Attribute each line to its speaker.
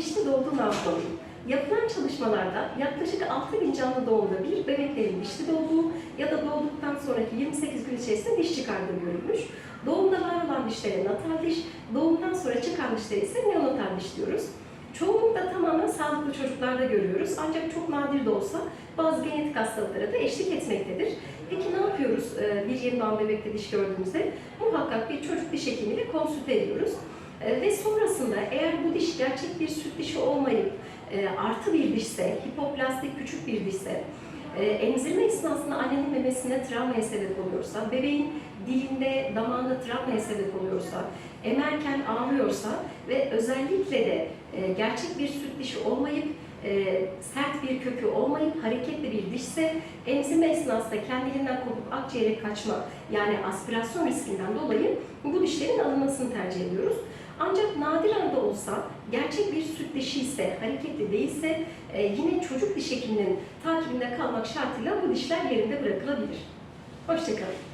Speaker 1: dişli doğduğu ne? Yapılan çalışmalarda yaklaşık 6 bin canlı doğumda bir bebeklerin dişli doğduğu ya da doğduktan sonraki 28 gün içerisinde diş çıkardığı görülmüş. Doğumda var olan dişlere natal diş, doğumdan sonra çıkan dişlere ise neonatal diş diyoruz. Çoğunlukla tamamen sağlıklı çocuklarda görüyoruz ancak çok nadir de olsa bazı genetik hastalıklara da eşlik etmektedir. Peki ne yapıyoruz e, bir yeni doğan bebekte diş gördüğümüzde? Muhakkak bir çocuk diş hekimiyle konsülte ediyoruz. E, Ve sonrasında eğer bu diş gerçek bir süt dişi olmayıp e, artı bir dişse, hipoplastik küçük bir dişse, e, emzirme esnasında annenin memesine travmaya sebep oluyorsa, bebeğin dilinde, damağında travmaya sebep oluyorsa, emerken ağlıyorsa ve özellikle de e, gerçek bir süt dişi olmayıp sert bir kökü olmayıp hareketli bir dişse emzirme esnasında kendiliğinden kopup akciğere kaçma yani aspirasyon riskinden dolayı bu dişlerin alınmasını tercih ediyoruz. Ancak nadiren de olsa gerçek bir süt dişi ise, hareketli değilse e, yine çocuk diş hekiminin takibinde kalmak şartıyla bu dişler yerinde bırakılabilir. Hoşçakalın.